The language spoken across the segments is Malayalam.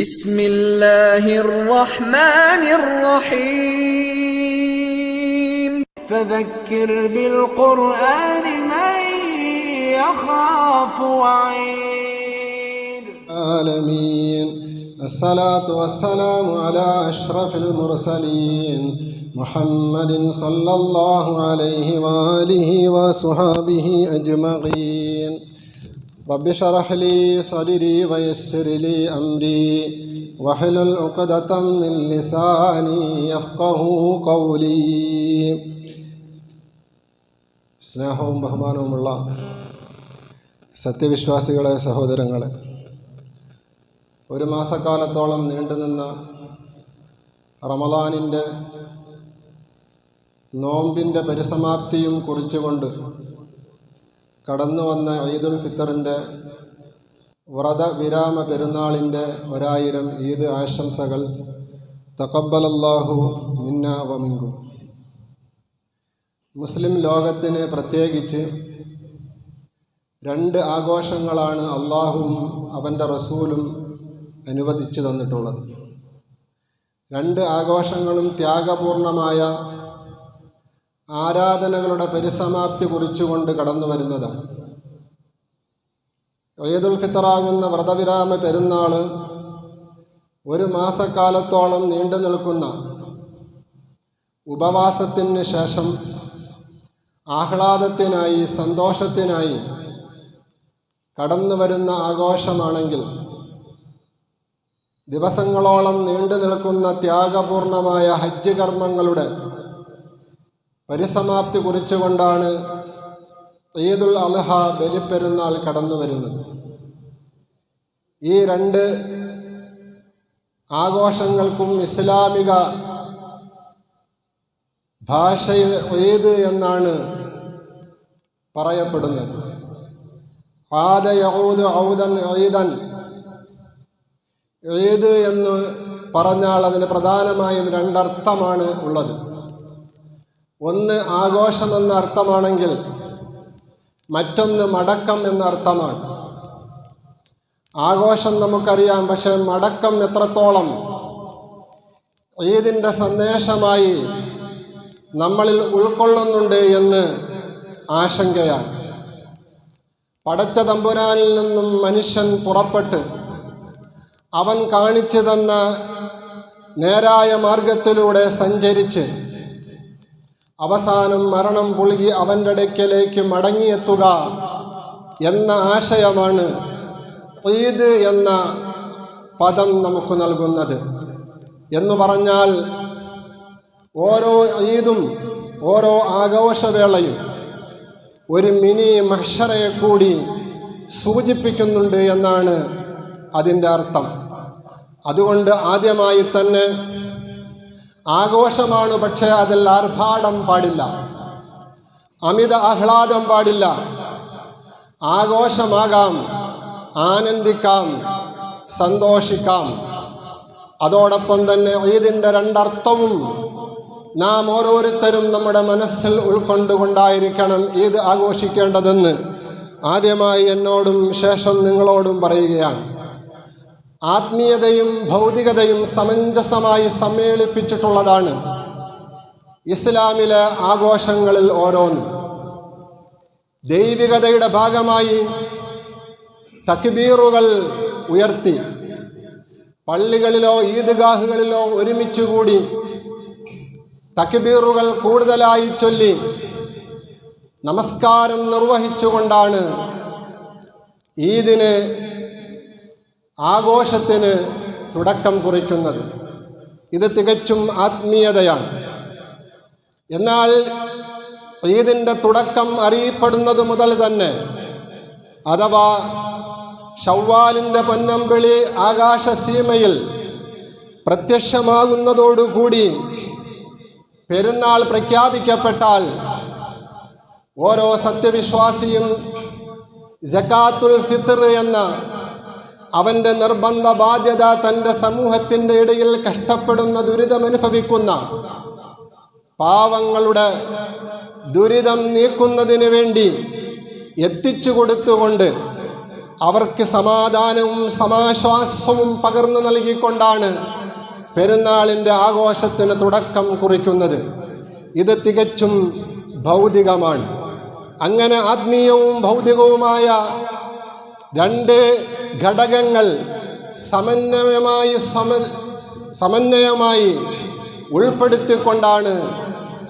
بسم الله الرحمن الرحيم فذكر بالقرآن من يخاف وعيد. العالمين الصلاة والسلام على أشرف المرسلين محمد صلى الله عليه وآله وصحابه أجمعين. رب اشرح لي صدري ويسر لي أمري واحلل عقدة من لساني يفقه قولي സ്നേഹവും ബഹുമാനവുമുള്ള സത്യവിശ്വാസികളെ സഹോദരങ്ങളെ ഒരു മാസക്കാലത്തോളം നീണ്ടുനിന്ന റമദാനിൻ്റെ നോമ്പിൻ്റെ പരിസമാപ്തിയും കുറിച്ചുകൊണ്ട് കടന്നു വന്ന ഈദുൽ ഫിത്തറിന്റെ വ്രതവിരാമ പെരുന്നാളിന്റെ ഒരായിരം ഈദ് ആശംസകൾ. തക്കബലല്ലാഹു മിന്ന മുസ്ലിം ലോകത്തിന് പ്രത്യേകിച്ച് രണ്ട് ആഘോഷങ്ങളാണ് അള്ളാഹുവും അവന്റെ റസൂലും അനുവദിച്ചു തന്നിട്ടുള്ളത്. രണ്ട് ആഘോഷങ്ങളും ത്യാഗപൂർണമായ ആരാധനകളുടെ പരിസമാപ്തി കുറിച്ചുകൊണ്ട് കടന്നു വരുന്നതാണ്. ഈദുൽ ഫിത്തറാകുന്ന വ്രതവിരാമ പെരുന്നാൾ ഒരു മാസക്കാലത്തോളം നീണ്ടു നിൽക്കുന്ന ഉപവാസത്തിന് ശേഷം ആഹ്ലാദത്തിനായി സന്തോഷത്തിനായി കടന്നു വരുന്ന ആഘോഷമാണെങ്കിൽ ദിവസങ്ങളോളം നീണ്ടു നിൽക്കുന്ന ത്യാഗപൂർണമായ ഹജ്ജ് കർമ്മങ്ങളുടെ പരിസമാപ്തി കുറിച്ചുകൊണ്ടാണ് ഈദുൽ അൽഹ ബലിപ്പെരുന്നാൾ കടന്നു വരുന്നത് ഈ രണ്ട് ആഘോഷങ്ങൾക്കും ഇസ്ലാമിക ഭാഷയിൽ ഈദ് എന്നാണ് പറയപ്പെടുന്നത്. ആദ യഹൂദ് ഔദൻ ഈദൻ. ഈദ് എന്ന് പറഞ്ഞാൽ അതിന് പ്രധാനമായും രണ്ടർത്ഥമാണ് ഉള്ളത്. ഒന്ന് ആഘോഷം എന്ന അർത്ഥമാണെങ്കിൽ മറ്റൊന്ന് മടക്കം എന്ന അർത്ഥമാണ്. ആഘോഷം നമുക്കറിയാം പക്ഷെ മടക്കം എത്രത്തോളം? ഈദിന്റെ സന്ദേശമായി നമ്മളിൽ ഉൾക്കൊള്ളുന്നുണ്ട് എന്ന് ആശങ്കയാണ്. പടച്ച തമ്പുരാനിൽ നിന്നും മനുഷ്യൻ പുറപ്പെട്ട് അവൻ കാണിച്ചു തന്ന നേരായ മാർഗത്തിലൂടെ സഞ്ചരിച്ച് അവസാനം മരണം പുളുകി അവന്റെ അടുക്കലേക്ക് മടങ്ങിയെത്തുക എന്ന ആശയമാണ് ഈദ് എന്ന പദം നമുക്ക് നൽകുന്നത്. എന്ന് പറഞ്ഞാൽ ഓരോ ഈദും ഓരോ ആഘോഷവേളയും ഒരു മിനി മഹ്ഷറയെ കൂടി സൂചിപ്പിക്കുന്നുണ്ട് എന്നാണ് അതിന്റെ അർത്ഥം. അതുകൊണ്ട് ആദ്യമായി തന്നെ ആഘോഷമാണ് പക്ഷേ അതിൽ ആർഭാടം പാടില്ല. അമിത ആഹ്ലാദം പാടില്ല. ആഘോഷമാകാം ആനന്ദിക്കാം സന്തോഷിക്കാം. അതോടൊപ്പം തന്നെ ഈദിന്റെ രണ്ടർത്ഥവും നാം ഓരോരുത്തരും നമ്മുടെ മനസ്സിൽ ഉൾക്കൊണ്ടുകൊണ്ടായിരിക്കണം ഈദ് ആഘോഷിക്കേണ്ടതെന്ന്. ആദ്യമായി എന്നോടും ശേഷം നിങ്ങളോടും പറയുകയാണ്. ആത്മീയതയും ഭൗതികതയും സമഞ്ജസമായി സമ്മേളിപ്പിച്ചിട്ടുള്ളതാണ് ഇസ്ലാമിലെ ആഘോഷങ്ങളിൽ ഓരോന്നും. ദൈവികതയുടെ ഭാഗമായി തക്ബീറുകൾ ഉയർത്തി പള്ളികളിലോ ഈദ്ഗാഹുകളിലോ ഒരുമിച്ചുകൂടി തക്ബീറുകൾ കൂടുതലായി ചൊല്ലി നമസ്കാരം നിർവഹിച്ചുകൊണ്ടാണ് ഈദിന് ആഘോഷത്തിന് തുടക്കം കുറിക്കുന്നത്. ഇത് തികച്ചും ആത്മീയതയാണ്. എന്നാൽ ഈദിന്റെ തുടക്കം അറിയപ്പെടുന്നത് മുതൽ തന്നെ അഥവാ ഷവ്വാലിന്റെ പൊന്നമ്പിളി ആകാശസീമയിൽ പ്രത്യക്ഷമാകുന്നതോടുകൂടി പെരുന്നാൾ പ്രഖ്യാപിക്കപ്പെട്ടാൽ ഓരോ സത്യവിശ്വാസിയും ജക്കാത്തുൽ ഫിത്തർ എന്ന അവന്റെ നിർബന്ധ ബാധ്യത തന്റെ സമൂഹത്തിന്റെ ഇടയിൽ കഷ്ടപ്പെടുന്ന ദുരിതമനുഭവിക്കുന്ന പാവങ്ങളുടെ ദുരിതം നീക്കുന്നതിന് വേണ്ടി എത്തിച്ചു കൊടുത്തുകൊണ്ട് അവർക്ക് സമാധാനവും സമാശ്വാസവും പകർന്നു നൽകിക്കൊണ്ടാണ് പെരുന്നാളിന്റെ ആഘോഷത്തിന് തുടക്കം കുറിക്കുന്നത്. ഇത് തികച്ചും ഭൗതികമാണ്. അങ്ങനെ ആത്മീയവും ഭൗതികവുമായ രണ്ട് ഘടകങ്ങൾ സമന്വയമായി സമ സമന്വയമായി ഉൾപ്പെടുത്തിക്കൊണ്ടാണ്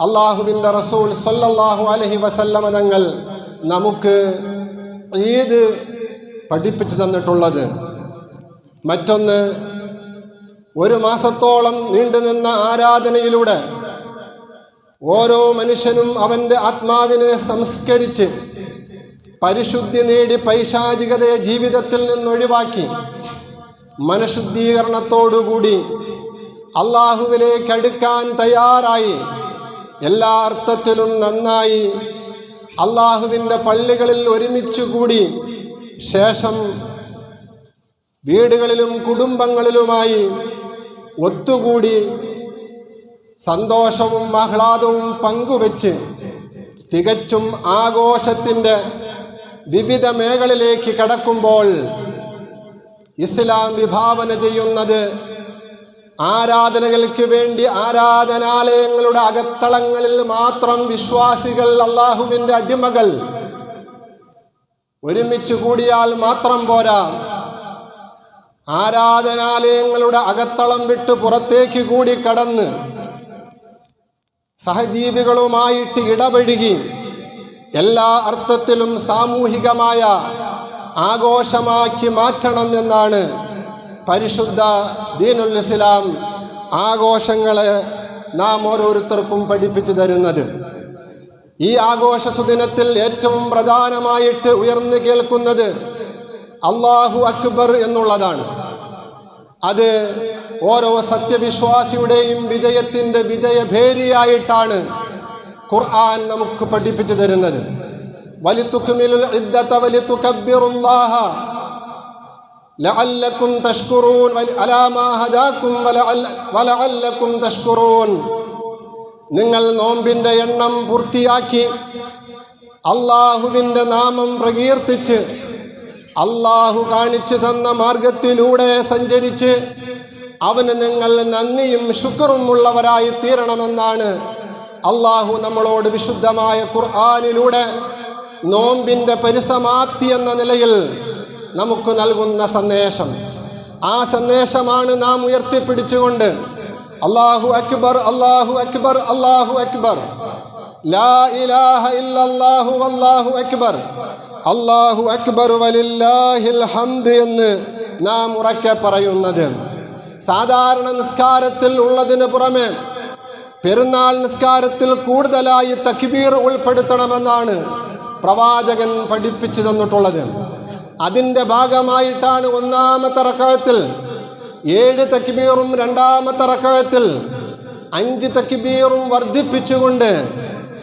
അള്ളാഹുവിന്റെ റസൂൽ സല്ലല്ലാഹു അലഹി വസല്ലമ തങ്ങൾ നമുക്ക് ഈദ് പഠിപ്പിച്ചു തന്നിട്ടുള്ളത്. മറ്റൊന്ന് ഒരു മാസത്തോളം നീണ്ടുനിന്ന ആരാധനയിലൂടെ ഓരോ മനുഷ്യനും അവന്റെ ആത്മാവിനെ സംസ്കരിച്ച് പരിശുദ്ധി നേടി പൈശാചികതയെ ജീവിതത്തിൽ നിന്നൊഴിവാക്കി മനഃശുദ്ധീകരണത്തോടുകൂടി അള്ളാഹുവിലേക്ക് അടുക്കാൻ തയ്യാറായി. എല്ലാ അർത്ഥത്തിലും നന്നായി. അള്ളാഹുവിന്റെ പള്ളികളിൽ ഒരുമിച്ച് കൂടി ശേഷം വീടുകളിലും കുടുംബങ്ങളിലുമായി ഒത്തുകൂടി സന്തോഷവും ആഹ്ലാദവും പങ്കുവെച്ച് തികച്ചും ആഘോഷത്തിന്റെ വിവിധ മേഖലയിലേക്ക് കടക്കുമ്പോൾ ഇസ്ലാം വിഭാവന ചെയ്യുന്നത് ആരാധനകൾക്ക് വേണ്ടി ആരാധനാലയങ്ങളുടെ അകത്തളങ്ങളിൽ മാത്രം വിശ്വാസികൾ അള്ളാഹുവിന്റെ അടിമകൾ ഒരുമിച്ച് കൂടിയാൽ മാത്രം പോരാ. ആരാധനാലയങ്ങളുടെ അകത്തളം വിട്ട് പുറത്തേക്ക് കൂടി കടന്ന് സഹജീവികളുമായിട്ട് ഇടപഴകി എല്ലാ അർത്ഥത്തിലും സാമൂഹികമായ ആഘോഷമാക്കി മാറ്റണം എന്നാണ് പരിശുദ്ധ ദീനുൽ ഇസ്ലാം ആഘോഷങ്ങളെ നാം ഓരോരുത്തർക്കും പഠിപ്പിച്ചു തരുന്നത്. ഈ ആഘോഷ സുദിനത്തിൽ ഏറ്റവും പ്രധാനമായിട്ട് ഉയർന്നു കേൾക്കുന്നത് അള്ളാഹു അക്ബർ എന്നുള്ളതാണ്. അത് ഓരോ സത്യവിശ്വാസിയുടെയും വിജയത്തിന്റെ വിജയഭേരിയായിട്ടാണ് ഖുർആൻ നമുക്ക് പഠിപ്പിച്ചു തരുന്നത്. നിങ്ങൾ നോമ്പിന്റെ എണ്ണം പൂർത്തിയാക്കി അള്ളാഹുവിന്റെ നാമം പ്രകീർത്തിച്ച് അള്ളാഹു കാണിച്ചു തന്ന മാർഗത്തിലൂടെ സഞ്ചരിച്ച് അവന് നിങ്ങൾ നന്ദിയും ശുക്റും ഉള്ളവരായി തീരണമെന്നാണ് അള്ളാഹു നമ്മളോട് വിശുദ്ധമായ ഖുർആാനിലൂടെ നോമ്പിന്റെ പരിസമാപ്തി എന്ന നിലയിൽ നമുക്ക് നൽകുന്ന സന്ദേശം. ആ സന്ദേശമാണ് നാം ഉയർത്തിപ്പിടിച്ചുകൊണ്ട് അള്ളാഹു അക്ബർ അള്ളാഹു അക്ബർ അള്ളാഹു അക്ബർ. ലാ ഇലാഹ ഇല്ലല്ലാഹു അല്ലാഹു അക്ബർ. അക്ബർ വലില്ലാഹിൽ ഹംദ് എന്ന് നാം ഉറക്കെ പറയുന്നത്. സാധാരണ നിസ്കാരത്തിൽ ഉള്ളതിന് പുറമെ പെരുന്നാൾ നിസ്കാരത്തിൽ കൂടുതലായി തക്ബീർ ഉൾപ്പെടുത്തണമെന്നാണ് പ്രവാചകൻ പഠിപ്പിച്ചു തന്നിട്ടുള്ളത് അതിന്റെ ഭാഗമായിട്ടാണ് ഒന്നാമത്തെ റക്കഴത്തിൽ ഏഴ് തക്ബീറും രണ്ടാമത്തെ റക്കഴത്തിൽ അഞ്ച് തക്ബീറും വർദ്ധിപ്പിച്ചുകൊണ്ട്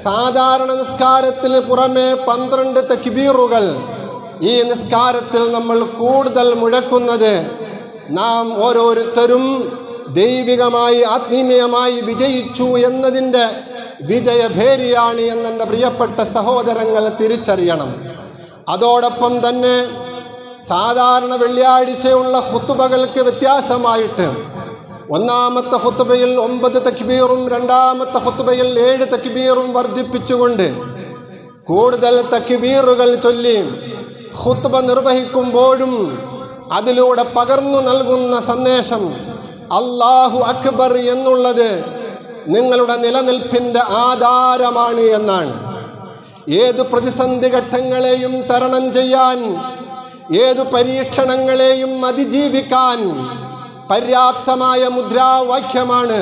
സാധാരണ നിസ്കാരത്തിന് പുറമെ പന്ത്രണ്ട് തക്ബീറുകൾ ഈ നിസ്കാരത്തിൽ നമ്മൾ കൂടുതൽ മുഴക്കുന്നത് നാം ഓരോരുത്തരും ദൈവികമായി ആത്മീയമായി വിജയിച്ചു എന്നതിന്റെ വിജയഭേരിയാണ് എന്നെന്റെ പ്രിയപ്പെട്ട സഹോദരങ്ങൾ തിരിച്ചറിയണം. അതോടൊപ്പം തന്നെ സാധാരണ വെള്ളിയാഴ്ചയുള്ള ഹുത്തുബകൾക്ക് വ്യത്യാസമായിട്ട് ഒന്നാമത്തെ ഹുത്തുബയിൽ ഒമ്പത് തക്ബീറും രണ്ടാമത്തെ ഹുത്തുബയിൽ ഏഴ് തക്ബീറും വർദ്ധിപ്പിച്ചുകൊണ്ട് കൂടുതൽ തക്ബീറുകൾ ചൊല്ലി ഹുത്തുബ നിർവഹിക്കുമ്പോഴും അതിലൂടെ പകർന്നു നൽകുന്ന സന്ദേശം അള്ളാഹു അക്ബർ എന്നുള്ളത് നിങ്ങളുടെ നിലനിൽപ്പിന്റെ ആധാരമാണ് എന്നാണ്. ഏത് പ്രതിസന്ധി ഘട്ടങ്ങളെയും തരണം ചെയ്യാൻ ഏതു പരീക്ഷണങ്ങളെയും അതിജീവിക്കാൻ പര്യാപ്തമായ മുദ്രാവാക്യമാണ്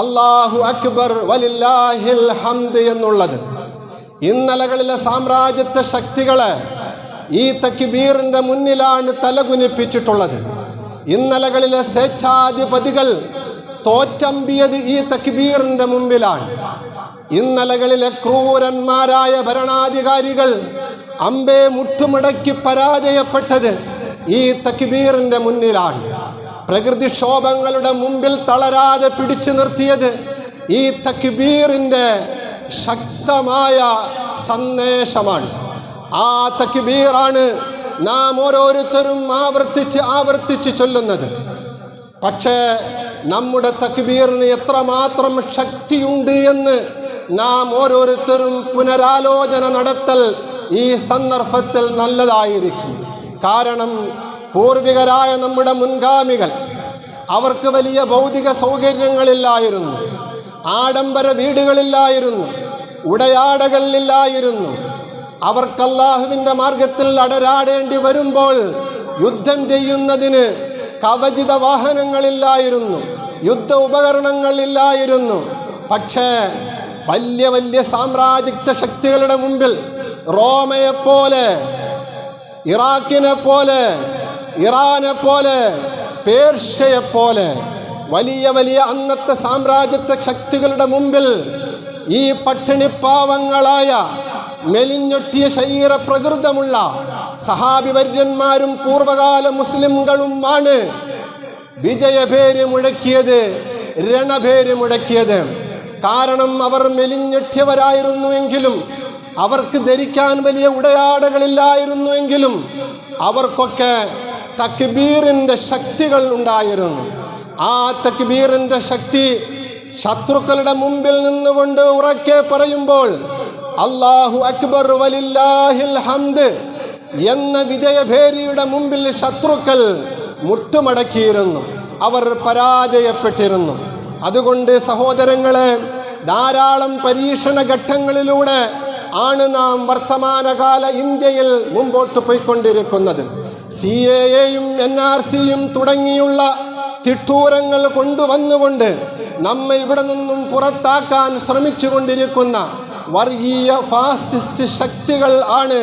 അള്ളാഹു അക്ബർ വലില്ലാഹിൽ ഹംദ് എന്നുള്ളത്. ഇന്നലകളിലെ സാമ്രാജ്യത്വ ശക്തികളെ ഈ തക്ബീറിന്റെ മുന്നിലാണ് തലകുനിപ്പിച്ചിട്ടുള്ളത്. ഇന്നലകളിലെ സ്വേച്ഛാധിപതികൾ തോറ്റമ്പിയത് ഈ തക്ബീറിന്റെ മുമ്പിലാണ്. ഇന്നലകളിലെ ക്രൂരന്മാരായ ഭരണാധികാരികൾ അമ്പെ മുട്ടുമുടക്കി പരാജയപ്പെട്ടത് ഈ തക്ബീറിന്റെ മുന്നിലാണ്. പ്രകൃതിക്ഷോഭങ്ങളുടെ മുമ്പിൽ തളരാതെ പിടിച്ചു നിർത്തിയത് ഈ തക്ബീറിന്റെ ശക്തമായ സന്ദേശമാണ്. ആ തക്ബീറാണ് നാം ഓരോരുത്തരും ആവർത്തിച്ച് ആവർത്തിച്ച് ചൊല്ലുന്നത്. പക്ഷേ നമ്മുടെ തക്ബീറിന് എത്രമാത്രം ശക്തിയുണ്ട് എന്ന് നാം ഓരോരുത്തരും പുനരാലോചന നടത്തൽ ഈ സന്ദർഭത്തിൽ നല്ലതായിരിക്കും. കാരണം പൂർവികരായ നമ്മുടെ മുൻഗാമികൾ അവർക്ക് വലിയ ഭൗതിക സൗകര്യങ്ങളില്ലായിരുന്നു. ആഡംബര വീടുകളില്ലായിരുന്നു. ഉടയാടകളില്ലായിരുന്നു. അവർക്ക് മാർഗത്തിൽ അടരാടേണ്ടി വരുമ്പോൾ യുദ്ധം ചെയ്യുന്നതിന് കവചിത വാഹനങ്ങളില്ലായിരുന്നു യുദ്ധ ഉപകരണങ്ങളില്ലായിരുന്നു. പക്ഷേ വലിയ വലിയ സാമ്രാജ്യത്വ ശക്തികളുടെ മുമ്പിൽ റോമയെപ്പോലെ ഇറാഖിനെ പോലെ ഇറാനെ പോലെ പേർഷ്യയെ പോലെ വലിയ വലിയ അന്നത്തെ സാമ്രാജ്യത്വ ശക്തികളുടെ മുമ്പിൽ ഈ പട്ടിണിപ്പാവങ്ങളായ മെലിഞ്ഞൊട്ടിയ ശരീര പ്രകൃതമുള്ള സഹാബിവര്യന്മാരും പൂർവകാല മുസ്ലിംകളുമാണ്. വിജയപേര് മുഴക്കിയത് രണപേര് മുഴക്കിയത്. കാരണം അവർ മെലിഞ്ഞൊട്ടിയവരായിരുന്നുവെങ്കിലും അവർക്ക് ധരിക്കാൻ വലിയ ഉടയാടകളില്ലായിരുന്നുവെങ്കിലും അവർക്കൊക്കെ തക്ബീറിന്റെ ശക്തികൾ ഉണ്ടായിരുന്നു. ആ തക്ബീറിന്റെ ശക്തി ശത്രുക്കളുടെ മുമ്പിൽ നിന്നുകൊണ്ട് ഉറക്കെ പറയുമ്പോൾ അള്ളാഹു അക്ബർ വലില്ലാഹിൽ ഹന്ത് എന്ന വിജയഭേരിയുടെ മുമ്പിൽ ശത്രുക്കൾ മുട്ടുമടക്കിയിരുന്നു. അവർ പരാജയപ്പെട്ടിരുന്നു. അതുകൊണ്ട് സഹോദരങ്ങളെ ധാരാളം പരീക്ഷണ ഘട്ടങ്ങളിലൂടെ ആണ് നാം വർത്തമാനകാല ഇന്ത്യയിൽ മുമ്പോട്ട് പോയിക്കൊണ്ടിരിക്കുന്നത്. സി എയും എൻ ആർ സിയും തുടങ്ങിയുള്ള തിട്ടൂരങ്ങൾ കൊണ്ടുവന്നുകൊണ്ട് നമ്മെ ഇവിടെ നിന്നും പുറത്താക്കാൻ ശ്രമിച്ചുകൊണ്ടിരിക്കുന്ന വർഗീയ ഫാസിസ്റ്റ് ശക്തികൾ ആണ്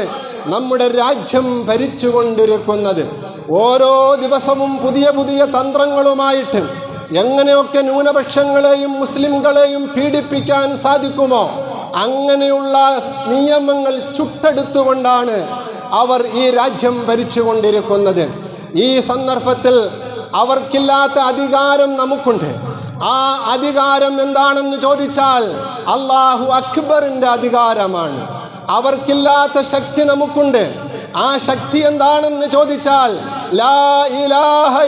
നമ്മുടെ രാജ്യം ഭരിച്ചുകൊണ്ടിരിക്കുന്നത്. ഓരോ ദിവസവും പുതിയ പുതിയ തന്ത്രങ്ങളുമായിട്ട് എങ്ങനെയൊക്കെ ന്യൂനപക്ഷങ്ങളെയും മുസ്ലിംകളെയും പീഡിപ്പിക്കാൻ സാധിക്കുമോ അങ്ങനെയുള്ള നിയമങ്ങൾ ചുട്ടെടുത്തുകൊണ്ടാണ് അവർ ഈ രാജ്യം ഭരിച്ചുകൊണ്ടിരിക്കുന്നത്. ഈ സന്ദർഭത്തിൽ അവർക്കില്ലാത്ത അധികാരം നമുക്കുണ്ട്. ആ അധികാരം എന്താണെന്ന് ചോദിച്ചാൽ അള്ളാഹു അക്ബറിന്റെ അധികാരമാണ്. അവർക്കില്ലാത്ത ശക്തി നമുക്കുണ്ട്. ആ ശക്തി എന്താണെന്ന് ചോദിച്ചാൽ ലാ ഇലാഹ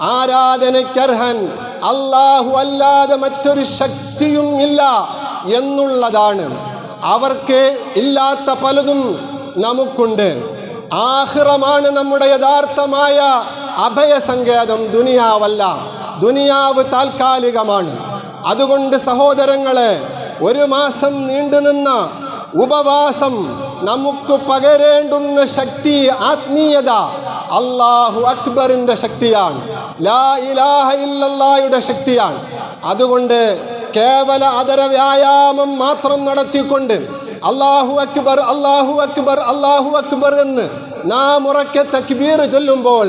ആരാധനയ്ക്കർഹൻ അള്ളാഹു അല്ലാതെ മറ്റൊരു ശക്തിയും ഇല്ല എന്നുള്ളതാണ്. അവർക്ക് ഇല്ലാത്ത പലതും നമുക്കുണ്ട്. ആഹ്റമാണ് നമ്മുടെ യഥാർത്ഥമായ അഭയസങ്കേതം ദുനിയാവല്ല. ദുനിയാവ് താൽക്കാലികമാണ്. അതുകൊണ്ട് സഹോദരങ്ങളെ ഒരു മാസം നീണ്ടുനിന്ന ഉപവാസം നമുക്ക് പകരേണ്ടുന്ന ശക്തി ആത്മീയത അള്ളാഹു അക്ബറിന്റെ ശക്തിയാണ്. ലാ ഇലാഹ ശക്തിയാണ്. അതുകൊണ്ട് കേവല അതര വ്യായാമം മാത്രം നടത്തിക്കൊണ്ട് അള്ളാഹു അക്ബർ അള്ളാഹു അക്ബർ അള്ളാഹു അക്ബർ എന്ന് നാം ഉറക്കെ തക്ബീർ ചൊല്ലുമ്പോൾ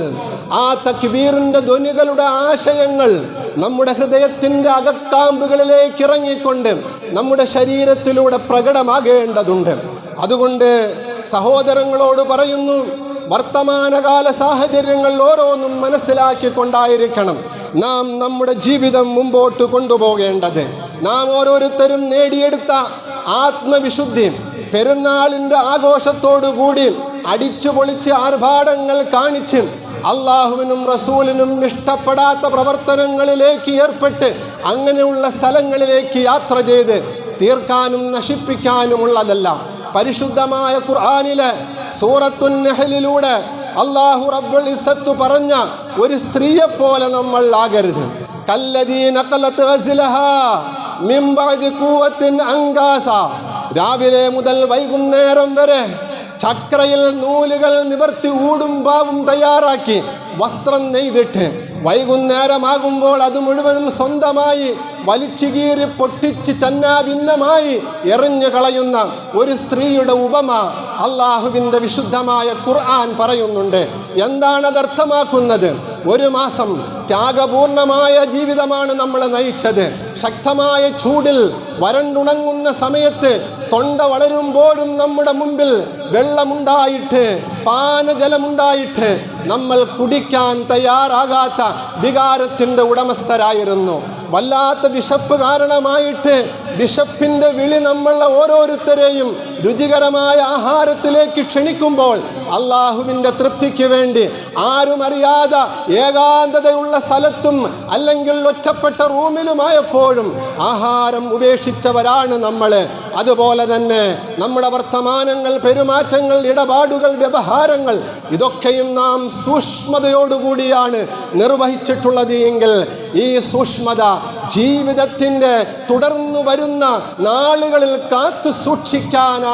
ആ തക്ബീറിന്റെ ധ്വനികളുടെ ആശയങ്ങൾ നമ്മുടെ ഹൃദയത്തിന്റെ അകക്കാമ്പുകളിലേക്ക് ഇറങ്ങിക്കൊണ്ട് നമ്മുടെ ശരീരത്തിലൂടെ പ്രകടമാകേണ്ടതുണ്ട്. അതുകൊണ്ട് സഹോദരങ്ങളോട് പറയുന്നു വർത്തമാനകാല സാഹചര്യങ്ങൾ ഓരോന്നും മനസ്സിലാക്കിക്കൊണ്ടായിരിക്കണം നാം നമ്മുടെ ജീവിതം മുമ്പോട്ട് കൊണ്ടുപോകേണ്ടത്. നാം ഓരോരുത്തരും നേടിയെടുത്ത ആത്മവിശുദ്ധി പെരുന്നാളിന്റെ ആഘോഷത്തോടുകൂടി അടിച്ചു പൊളിച്ച് ആർഭാടങ്ങൾ കാണിച്ച് അള്ളാഹുവിനും റസൂലിനും ഇഷ്ടപ്പെടാത്ത പ്രവർത്തനങ്ങളിലേക്ക് ഏർപ്പെട്ട് അങ്ങനെയുള്ള സ്ഥലങ്ങളിലേക്ക് യാത്ര ചെയ്ത് തീർക്കാനും നശിപ്പിക്കാനുമുള്ളതല്ല. പരിശുദ്ധമായ ഖുർആാനിലെ സൂറത്തുൻ നെഹലിലൂടെ അള്ളാഹു റബ്ബുൽ ഇസത്തു പറഞ്ഞ ഒരു സ്ത്രീയെ പോലെ നമ്മൾ ആകരുത്. രാവിലെ മുതൽ വൈകുന്നേരം വരെ ചക്രയിൽ നൂലുകൾ നിവർത്തി ഊടും പാവും തയ്യാറാക്കി വസ്ത്രം നെയ്തിട്ട് വൈകുന്നേരമാകുമ്പോൾ അത് മുഴുവനും സ്വന്തമായി വലിച്ചു കീറി പൊട്ടിച്ച് ചന്നാഭിന്നമായി എറിഞ്ഞു കളയുന്ന ഒരു സ്ത്രീയുടെ ഉപമ അള്ളാഹുവിന്റെ വിശുദ്ധമായ ഖുർആൻ പറയുന്നുണ്ട്. എന്താണത് അർത്ഥമാക്കുന്നത്? ഒരു മാസം ത്യാഗപൂർണമായ ജീവിതമാണ് നമ്മൾ നയിച്ചത്. ശക്തമായ ചൂടിൽ വരണ്ടുണങ്ങുന്ന സമയത്ത് തൊണ്ട വളരുമ്പോഴും നമ്മുടെ മുമ്പിൽ വെള്ളമുണ്ടായിട്ട് പാനജലമുണ്ടായിട്ട് നമ്മൾ കുടിക്കാൻ തയ്യാറാകാത്ത വികാരത്തിന്റെ ഉടമസ്ഥരായിരുന്നു. വല്ലാത്ത വിശപ്പ് കാരണമായിട്ട് വിശപ്പിന്റെ വിളി നമ്മളെ ഓരോരുത്തരെയും രുചികരമായ ആഹാരത്തിലേക്ക് ക്ഷണിക്കുമ്പോൾ അള്ളാഹുവിന്റെ തൃപ്തിക്ക് വേണ്ടി ആരും അറിയാതെ ഏകാന്തതയുള്ള സ്ഥലത്തും അല്ലെങ്കിൽ ഒറ്റപ്പെട്ട റൂമിലുമായപ്പോഴും ആഹാരം ഉപേക്ഷിച്ചവരാണ് നമ്മൾ. അതുപോലെ തന്നെ നമ്മുടെ വർത്തമാനങ്ങൾ പെരുമാറ്റങ്ങൾ ഇടപാടുകൾ വ്യവഹാരങ്ങൾ ഇതൊക്കെയും നാം സൂക്ഷ്മതയോടുകൂടിയാണ് നിർവഹിച്ചിട്ടുള്ളത് എങ്കിൽ ഈ സൂക്ഷ്മത ജീവിതത്തിന്റെ തുടർന്നു വരുന്ന നാളുകളിൽ കാത്തു സൂക്ഷിക്കാനാണ്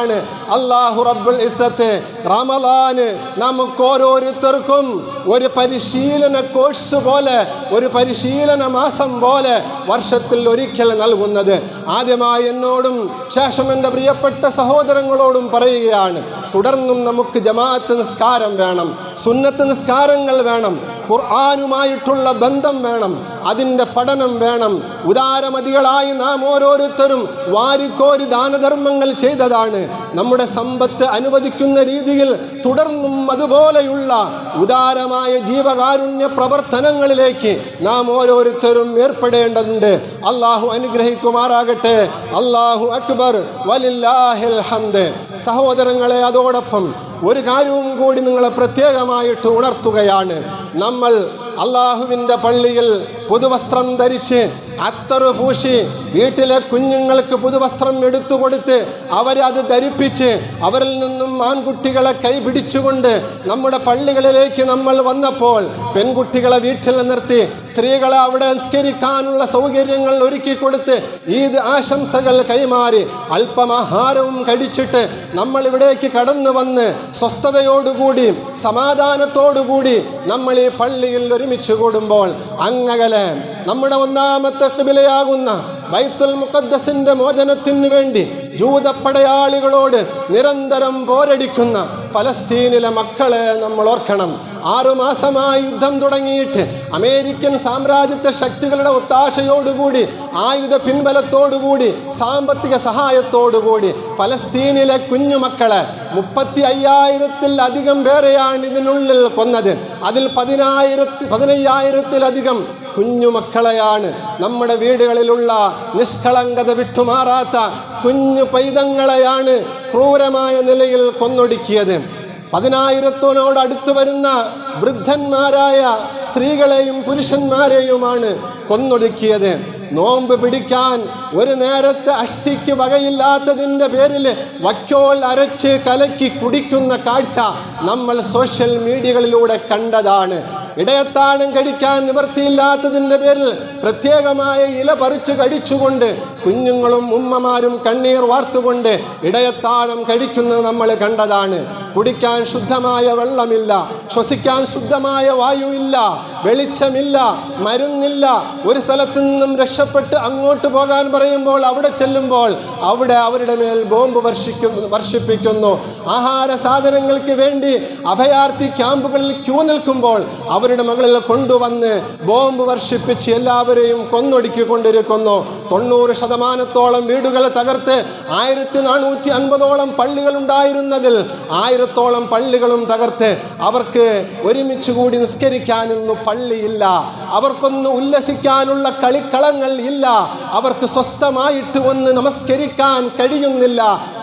അള്ളാഹു റബ്ബുൽ ഇസ്സത്ത് റമലാന് നമുക്ക് ഓരോരുത്തർക്കും ഒരു പരിശീലന കോഴ്സ് പോലെ ഒരു പരിശീലന മാസം പോലെ വർഷത്തിൽ ഒരിക്കൽ നൽകുന്നത്. ആദ്യമായി എന്നോടും ശേഷം എന്റെ പ്രിയപ്പെട്ട സഹോദരങ്ങളോടും പറയുകയാണ് തുടർന്നും നമുക്ക് ജമാഅത്ത് നിസ്കാരം വേണം സുന്നത്ത് നിസ്കാരങ്ങൾ വേണം ഖുർആാനുമായിട്ടുള്ള ബന്ധം വേണം അതിന്റെ പഠനം വേണം. ഉദാരമതികളായി നാം ഓരോരുത്തരും വാരിക്കോരി ദാനധർമ്മങ്ങൾ ചെയ്തതാണ്. നമ്മുടെ സമ്പത്ത് അനുവദിക്കുന്ന രീതിയിൽ തുടർന്നും അതുപോലെയുള്ള ഉദാരമായ ജീവകാരുണ്യ പ്രവർത്തനങ്ങളിലേക്ക് നാം ഓരോരുത്തരും ഏർപ്പെടേണ്ടതുണ്ട്. അള്ളാഹു അനുഗ്രഹിക്കുമാറാകട്ടെ. അള്ളാഹു അക്ബർ. വലില്ലാഹിൽ ഹംദ്. സഹോദരങ്ങളെ അതോടൊപ്പം ഒരു കാര്യവും കൂടി നിങ്ങളെ പ്രത്യേകമായിട്ട് ഉണർത്തുകയാണ്. നമ്മൾ അള്ളാഹുവിന്റെ പള്ളിയിൽ പുതുവസ്ത്രം ധരിച്ച് അത്തറ് പൂശി വീട്ടിലെ കുഞ്ഞുങ്ങൾക്ക് പുതുവസ്ത്രം എടുത്തു കൊടുത്ത് അവരെ അത് ധരിപ്പിച്ച് അവരിൽ നിന്നും ആൺകുട്ടികളെ കൈപിടിച്ചുകൊണ്ട് നമ്മുടെ പള്ളികളിലേക്ക് നമ്മൾ വന്നപ്പോൾ പെൺകുട്ടികളെ വീട്ടിൽ നിർത്തി സ്ത്രീകളെ അവിടെ സംസ്കരിക്കാനുള്ള സൗകര്യങ്ങൾ ഒരുക്കി കൊടുത്ത് ഈദ് ആശംസകൾ കൈമാറി അല്പമാഹാരവും കഴിച്ചിട്ട് നമ്മൾ ഇവിടേക്ക് കടന്നു വന്ന് സ്വസ്ഥതയോടുകൂടി സമാധാനത്തോടുകൂടി നമ്മൾ ഈ പള്ളിയിൽ ഒരുമിച്ച് കൂടുമ്പോൾ അങ്ങകലെ നമ്മുടെ ഒന്നാമത്തെ കിബിലയാകുന്ന ബൈത്തുൽ മുഖദ്ദസിന്റെ മോചനത്തിനു വേണ്ടി ജൂത ജൂതപ്പടയാളികളോട് നിരന്തരം പോരടിക്കുന്ന പലസ്തീനിലെ മക്കളെ നമ്മൾ ഓർക്കണം. ആറുമാസമായി യുദ്ധം തുടങ്ങിയിട്ട് അമേരിക്കൻ സാമ്രാജ്യത്തെ ശക്തികളുടെ ഒത്താശയോടുകൂടി ആയുധ പിൻബലത്തോടുകൂടി സാമ്പത്തിക സഹായത്തോടുകൂടി പലസ്തീനിലെ കുഞ്ഞുമക്കളെ മുപ്പത്തി അയ്യായിരത്തിൽ അധികം പേരെയാണ് ഇതിനുള്ളിൽ കൊന്നത്. അതിൽ പതിനായിരത്തി പതിനയ്യായിരത്തിലധികം കുഞ്ഞുമക്കളെയാണ് നമ്മുടെ വീടുകളിലുള്ള നിഷ്കളങ്കത വിട്ടുമാറാത്ത കുഞ്ഞു പൈതങ്ങളെയാണ് ക്രൂരമായ നിലയിൽ കൊന്നൊടുക്കിയത്. പതിനായിരത്തോനോട് അടുത്തു വരുന്ന വൃദ്ധന്മാരായ സ്ത്രീകളെയും പുരുഷന്മാരെയുമാണ് കൊന്നൊടുക്കിയത്. നോമ്പ് പിടിക്കാൻ ഒരു നേരത്തെ അഷ്ടിക്ക് വകയില്ലാത്തതിന്റെ പേരിൽ വക്കോൾ അരച്ച് കലക്കി കുടിക്കുന്ന കാഴ്ച നമ്മൾ സോഷ്യൽ മീഡിയകളിലൂടെ കണ്ടതാണ്. ഇടയത്താഴം കടിക്കാൻ നിവൃത്തിയില്ലാത്തതിന്റെ പേരിൽ പ്രത്യേകമായ ഇല പറിച്ചു കടിച്ചുകൊണ്ട് കുഞ്ഞുങ്ങളും ഉമ്മമാരും കണ്ണീർ വാർത്തുകൊണ്ട് ഇടയത്താഴം കഴിക്കുന്നത് നമ്മൾ കണ്ടതാണ്. കുടിക്കാൻ ശുദ്ധമായ വെള്ളമില്ല ശ്വസിക്കാൻ ശുദ്ധമായ വായുവില്ല വെളിച്ചമില്ല മരുന്നില്ല. ഒരു സ്ഥലത്തു നിന്നും രക്ഷപ്പെട്ട് അങ്ങോട്ട് പോകാൻ പറയുമ്പോൾ അവിടെ ചെല്ലുമ്പോൾ അവിടെ അവരുടെ മേൽ ബോംബ് വർഷിക്കുന്നു വർഷിപ്പിക്കുന്നു. ആഹാര സാധനങ്ങൾക്ക് വേണ്ടി അഭയാർത്ഥി ക്യാമ്പുകളിൽ ക്യൂ നിൽക്കുമ്പോൾ അവരുടെ മകളിൽ കൊണ്ടുവന്ന് ബോംബ് വർഷിപ്പിച്ച് എല്ലാവരെയും കൊന്നൊടുക്കിക്കൊണ്ടിരിക്കുന്നു. തൊണ്ണൂറ് ശതമാനത്തോളം വീടുകൾ തകർത്ത് ആയിരത്തി നാനൂറ്റി അൻപതോളം പള്ളികൾ ഉണ്ടായിരുന്നതിൽ ആയിരത്തോളം പള്ളികളും തകർത്ത് അവർക്ക് ഒരുമിച്ച് കൂടി നിസ്കരിക്കാനൊന്നും പള്ളിയില്ല. അവർക്കൊന്ന് ഉല്ലസിക്കാനുള്ള കളിക്കളങ്ങൾ ഇല്ല. അവർക്ക് സ്വസ്ഥമായിട്ട് ഒന്ന് നമസ്കരിക്കാൻ കഴിയുന്നില്ല.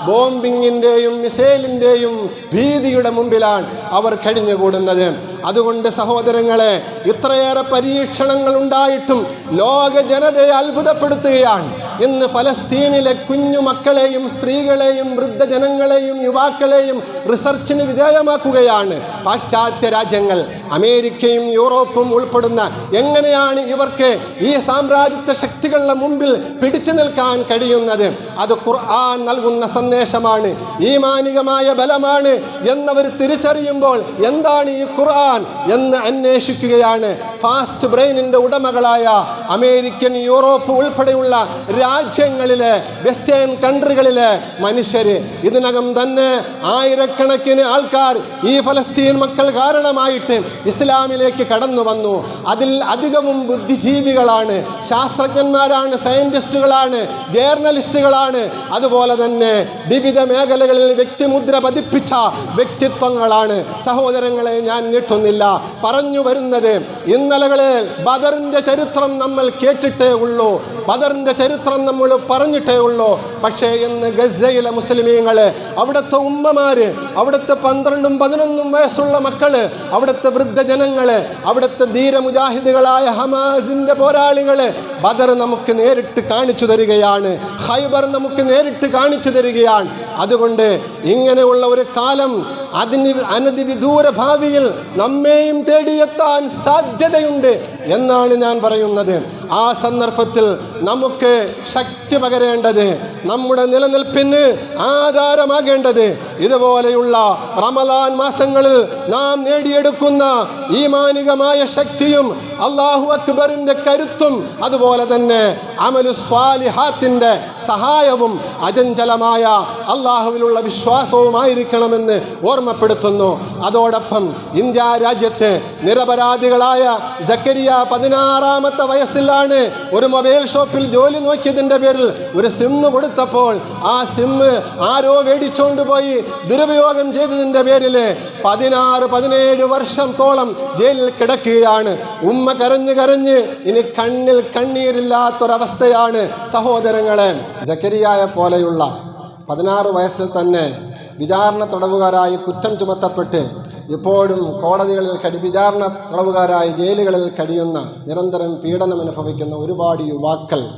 ബോംബിങ്ങിന്റെയും മിസൈലിന്റെയും ഭീതിയുടെ മുമ്പിലാണ് അവർ കഴിഞ്ഞുകൂടുന്നത്. അതുകൊണ്ട് സഹോദരങ്ങളെ ഇത്രയേറെ പരീക്ഷണങ്ങൾ ഉണ്ടായിട്ടും ലോക ജനതയെ അത്ഭുതപ്പെടുത്തുകയാണ്. ഇന്ന് ഫലസ്തീനിലെ കുഞ്ഞു മക്കളെയും സ്ത്രീകളെയും വൃദ്ധജനങ്ങളെയും യുവാക്കളെയും റിസർച്ചിന് വിധേയമാക്കുകയാണ്. പാശ്ചാത്യ രാജ്യങ്ങൾ അമേരിക്കയും യൂറോപ്പും ഉൾപ്പെടുന്ന എങ്ങനെയാണ് ഇവർക്ക് ഈ സാമ്രാജ്യത്വ ശക്തികളുടെ മുമ്പിൽ പിടിച്ചു നിൽക്കാൻ കഴിയുന്നത്? അത് ഖുർആൻ നൽകുന്ന സന്ദേശമാണ് ഈ മാനികമായ ബലമാണ് എന്നവർ തിരിച്ചറിയുമ്പോൾ എന്താണ് ഈ ഖുർആൻ എന്ന് അന്വേഷിക്കുകയാണ്. ഫാസ്റ്റ് ബ്രെയിനിന്റെ ഉടമകളായ അമേരിക്കൻ യൂറോപ്പ് ഉൾപ്പെടെയുള്ള രാജ്യങ്ങളിലെ വെസ്റ്റേൺ കൺട്രികളിലെ മനുഷ്യര്. ഇതിനകം തന്നെ ആയിരക്കണക്കിന് ആൾക്കാർ ഈ ഫലസ്തീൻ മക്കൾ കാരണമായിട്ട് ഇസ്ലാമിലേക്ക് കടന്നു വന്നു. അതിൽ അധികവും ബുദ്ധിജീവികളാണ്. ശാസ്ത്രജ്ഞന്മാരാണ് സയന്റിസ്റ്റുകളാണ് ജേർണലിസ്റ്റുകളാണ് അതുപോലെ തന്നെ വിവിധ മേഖലകളിൽ വ്യക്തിമുദ്ര പതിപ്പിച്ച വ്യക്തിത്വങ്ങളാണ്. സഹോദരങ്ങളെ ഞാൻ നീട്ടുന്നില്ല. പറഞ്ഞു വരുന്നത് ഇന്നലകളിൽ ബദറിന്റെ ചരിത്രം നമ്മൾ കേട്ടിട്ടേ ഉള്ളൂ. ബദറിന്റെ ചരിത്രം നമ്മൾ പറഞ്ഞിട്ടേ ഉള്ളൂ. പക്ഷേ ഇന്ന് ഗസയിലെ മുസ്ലിമീങ്ങൾ അവിടുത്തെ ഉമ്മമാര് അവിടുത്തെ പന്ത്രണ്ടും പതിനൊന്നും വയസ്സുള്ള മക്കൾ അവിടുത്തെ വൃദ്ധജനങ്ങൾ അവിടുത്തെ ധീരമുജാഹിദുകളായ ഹമാസിന്റെ പോരാളികൾ ബദർ നമുക്ക് നേരിട്ട് കാണിച്ചു തരികയാണ്. ഹൈബർ നമുക്ക് നേരിട്ട് കാണിച്ചു തരികയാണ്. അതുകൊണ്ട് ഇങ്ങനെയുള്ള ഒരു കാലം അതിന് അനധിവിദൂര ഭാവിയിൽ നമ്മെയും തേടിയെത്താൻ സാധ്യതയുണ്ട് എന്നാണ് ഞാൻ പറയുന്നത്. ആ സന്ദർഭത്തിൽ നമുക്ക് ശക്തി പകരേണ്ടത് നമ്മുടെ നിലനിൽപ്പിന് ആധാരമാകേണ്ടത്. ഇതുപോലെയുള്ള റമലാൻ മാസങ്ങളിൽ നാം നേടിയെടുക്കുന്ന ഈ മാനികമായ ശക്തിയും അള്ളാഹു അക്ബറിന്റെ കരുത്തും അതുപോലെ തന്നെ അമലു സ്വാലിഹാത്തിന്റെ സഹായവും അചഞ്ചലമായ അള്ളാഹുവിലുള്ള വിശ്വാസവുമായിരിക്കണമെന്ന് ഓർമ്മപ്പെടുത്തുന്നു. അതോടൊപ്പം ഇന്ത്യ രാജ്യത്ത് നിരപരാധികളായ ജക്കരിയ പതിനാറാമത്തെ വയസ്സിലാണ് ഒരു മൊബൈൽ ഷോപ്പിൽ ജോലി നോക്കിയതിന്റെ പേരിൽ ഒരു സിമ്മ് കൊടുത്തപ്പോൾ ആ സിമ്മ് ആരോ മേടിച്ചുകൊണ്ടുപോയി ദുരുപയോഗം ചെയ്തതിന്റെ പേരിൽ പതിനാറ് പതിനേഴ് വർഷം തോളം ജയിലിൽ കിടക്കുകയാണ്. ഉമ്മ കരഞ്ഞ് കരഞ്ഞ് ഇനി കണ്ണിൽ കണ്ണീരില്ലാത്തൊരവസ്ഥയാണ് സഹോദരങ്ങളെ. ജക്കരിയായ പോലെയുള്ള പതിനാറ് വയസ്സിൽ തന്നെ വിചാരണ തടവുകാരായി കുറ്റം ചുമത്തപ്പെട്ട് ഇപ്പോഴും കോടതികളിൽ കടി വിചാരണ തടവുകാരായി ജയിലുകളിൽ കഴിയുന്ന നിരന്തരം പീഡനം അനുഭവിക്കുന്ന ഒരുപാട് യുവാക്കൾ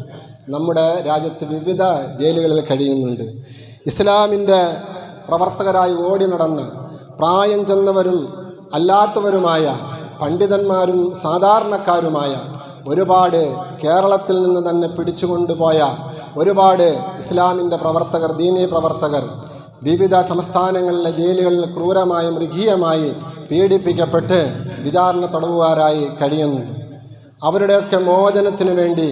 നമ്മുടെ രാജ്യത്ത് വിവിധ ജയിലുകളിൽ കഴിയുന്നുണ്ട്. ഇസ്ലാമിന്റെ പ്രവർത്തകരായി ഓടി നടന്ന് പ്രായം ചെന്നവരും അല്ലാത്തവരുമായ പണ്ഡിതന്മാരും സാധാരണക്കാരുമായ ഒരുപാട് കേരളത്തിൽ നിന്ന് തന്നെ പിടിച്ചുകൊണ്ടുപോയ ഒരുപാട് ഇസ്ലാമിന്റെ പ്രവർത്തകർ ദീനീ പ്രവർത്തകർ വിവിധ സംസ്ഥാനങ്ങളിലെ ജയിലുകളിൽ ക്രൂരമായി മൃഗീയമായി പീഡിപ്പിക്കപ്പെട്ട് വിചാരണ തടവുകാരായി കഴിയുന്നു അവരുടെയൊക്കെ മോചനത്തിനു വേണ്ടി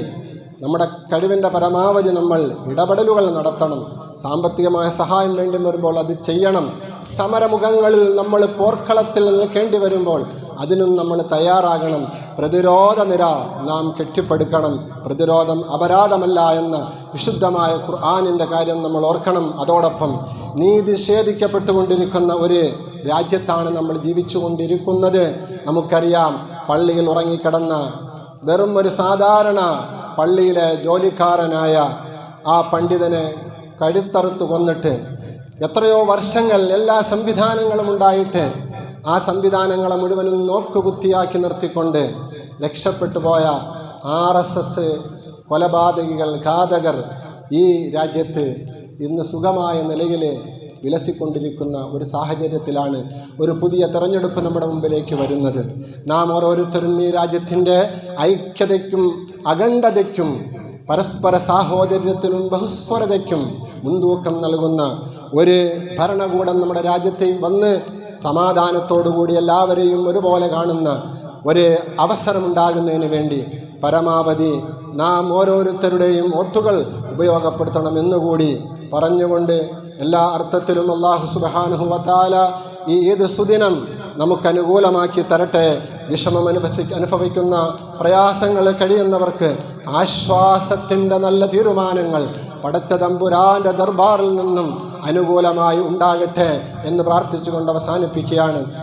നമ്മുടെ കഴിവിന്റെ പരമാവധി നമ്മൾ ഇടപെടലുകൾ നടത്തണം. സാമ്പത്തികമായ സഹായം വേണ്ടി വരുമ്പോൾ അത് ചെയ്യണം. സമരമുഖങ്ങളിൽ നമ്മൾ പോർക്കളത്തിൽ നിൽക്കേണ്ടി വരുമ്പോൾ അതിനും നമ്മൾ തയ്യാറാകണം. പ്രതിരോധ നിര നാം കെട്ടിപ്പടുക്കണം. പ്രതിരോധം അപരാധമല്ല എന്ന വിശുദ്ധമായ ഖുർആാനിന്റെ കാര്യം നമ്മൾ ഓർക്കണം. അതോടൊപ്പം നീതി നിഷേധിക്കപ്പെട്ടുകൊണ്ടിരിക്കുന്ന ഒരു രാജ്യത്താണ് നമ്മൾ ജീവിച്ചുകൊണ്ടിരിക്കുന്നത്. നമുക്കറിയാം പള്ളിയിൽ ഉറങ്ങിക്കിടന്ന വെറും ഒരു സാധാരണ പള്ളിയിലെ ജോലിക്കാരനായ ആ പണ്ഡിതനെ കഴുത്തറുത്ത് കൊന്നിട്ട് എത്രയോ വർഷങ്ങൾ എല്ലാ സംവിധാനങ്ങളും ഉണ്ടായിട്ട് ആ സംവിധാനങ്ങളെ മുഴുവനും നോക്കുകുത്തിയാക്കി നിർത്തിക്കൊണ്ട് രക്ഷപ്പെട്ടു പോയ ആർ എസ് എസ് കൊലപാതകികൾ ഘാതകർ ഈ രാജ്യത്ത് ഇന്ന് സുഖമായ നിലയിൽ വിലസിക്കൊണ്ടിരിക്കുന്ന ഒരു സാഹചര്യത്തിലാണ് ഒരു പുതിയ തെരഞ്ഞെടുപ്പ് നമ്മുടെ മുമ്പിലേക്ക് വരുന്നത്. നാം ഓരോരുത്തരും ഈ രാജ്യത്തിന്റെ ഐക്യതയ്ക്കും അഖണ്ഡതയ്ക്കും പരസ്പര സാഹോദര്യത്തിനും ബഹുസ്വരതയ്ക്കും മുൻതൂക്കം നൽകുന്ന ഒരു ഭരണകൂടം നമ്മുടെ രാജ്യത്തെ വന്ന് സമാധാനത്തോടുകൂടി എല്ലാവരെയും ഒരുപോലെ കാണുന്ന ഒരു അവസരമുണ്ടാകുന്നതിന് വേണ്ടി പരമാവധി നാം ഓരോരുത്തരുടെയും ഒത്തുകൾ ഉപയോഗപ്പെടുത്തണം എന്നുകൂടി പറഞ്ഞുകൊണ്ട് എല്ലാ അർത്ഥത്തിലും അള്ളാഹു സുബാനുഹുവത്താല ഈ ഏത് സുദിനം നമുക്ക് അനുകൂലമാക്കി തരട്ടെ വിഷമം അനുഭവി അനുഭവിക്കുന്ന പ്രയാസങ്ങൾ കഴിയുന്നവർക്ക് ആശ്വാസത്തിന്റെ നല്ല തീരുമാനങ്ങൾ പടച്ച തമ്പുരാന്റെ ദർബാറിൽ നിന്നും അനുകൂലമായി ഉണ്ടാകട്ടെ എന്ന് പ്രാർത്ഥിച്ചുകൊണ്ട് അവസാനിപ്പിക്കുകയാണ്.